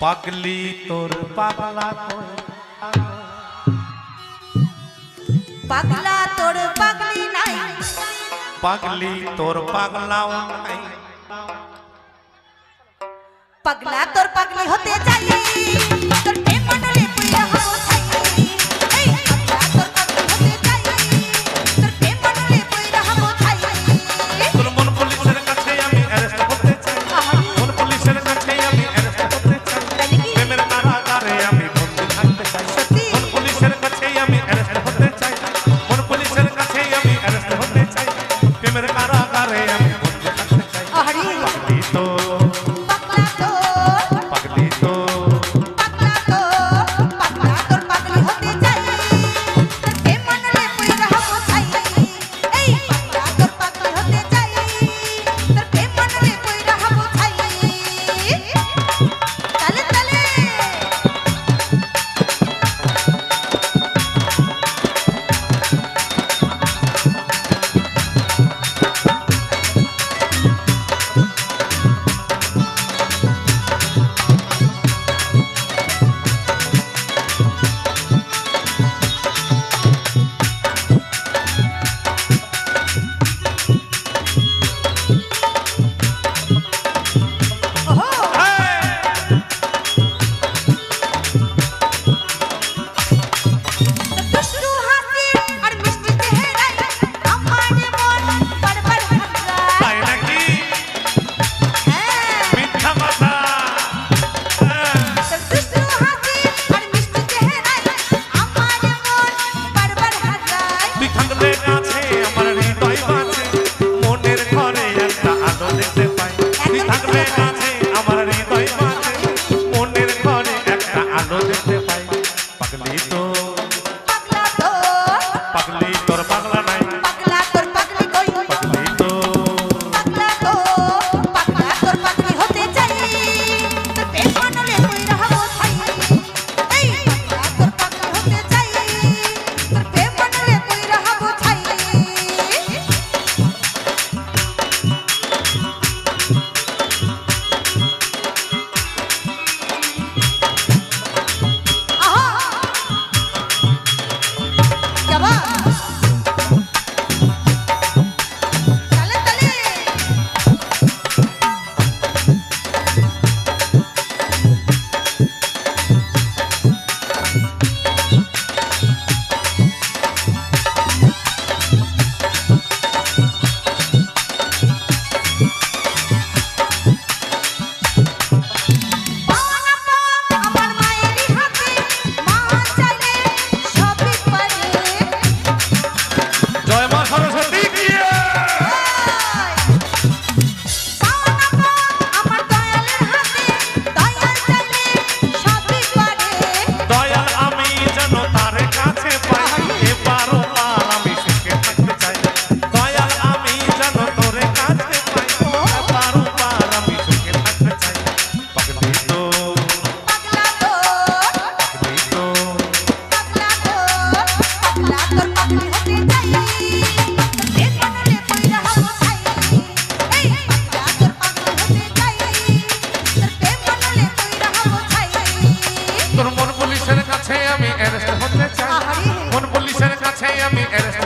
পাগলি তোর পাগলা? পাগলা তোর পাগলি নাই পাগলি তোর পাগলাও নাই কাছে আমি অ্যারেস্ট হতে চাই। কোন পুলিশের কাছে আমি অ্যারেস্ট